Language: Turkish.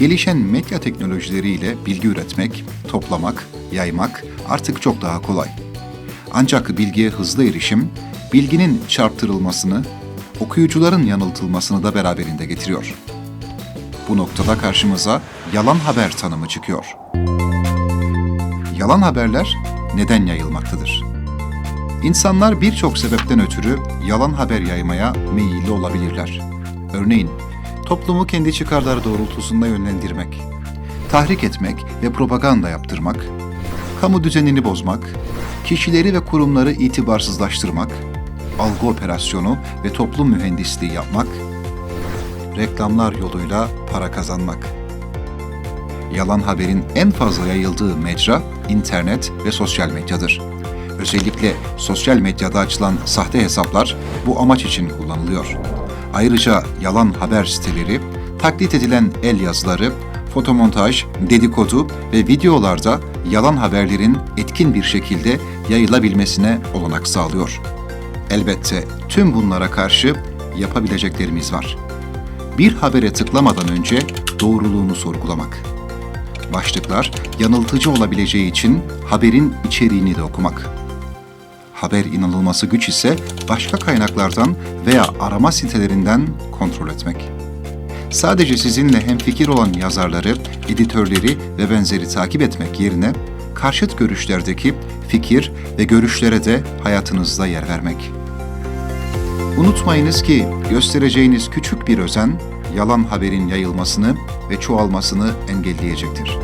Gelişen medya teknolojileriyle bilgi üretmek, toplamak, yaymak artık çok daha kolay. Ancak bilgiye hızlı erişim, bilginin çarptırılmasını, okuyucuların yanıltılmasını da beraberinde getiriyor. Bu noktada karşımıza yalan haber tanımı çıkıyor. Yalan haberler neden yayılmaktadır? İnsanlar birçok sebepten ötürü yalan haber yaymaya meyilli olabilirler. Örneğin, toplumu kendi çıkarları doğrultusunda yönlendirmek, tahrik etmek ve propaganda yaptırmak, kamu düzenini bozmak, kişileri ve kurumları itibarsızlaştırmak, algı operasyonu ve toplum mühendisliği yapmak, reklamlar yoluyla para kazanmak. Yalan haberin en fazla yayıldığı mecra internet ve sosyal medyadır. Özellikle sosyal medyada açılan sahte hesaplar bu amaç için kullanılıyor. Ayrıca yalan haber siteleri, taklit edilen el yazıları, fotomontaj, dedikodu ve videolarda yalan haberlerin etkin bir şekilde yayılabilmesine olanak sağlıyor. Elbette tüm bunlara karşı yapabileceklerimiz var. Bir habere tıklamadan önce doğruluğunu sorgulamak. Başlıklar yanıltıcı olabileceği için haberin içeriğini de okumak. Haber inanılması güç ise başka kaynaklardan veya arama sitelerinden kontrol etmek. Sadece sizinle hemfikir olan yazarları, editörleri ve benzeri takip etmek yerine karşıt görüşlerdeki fikir ve görüşlere de hayatınızda yer vermek. Unutmayınız ki göstereceğiniz küçük bir özen yalan haberin yayılmasını ve çoğalmasını engelleyecektir.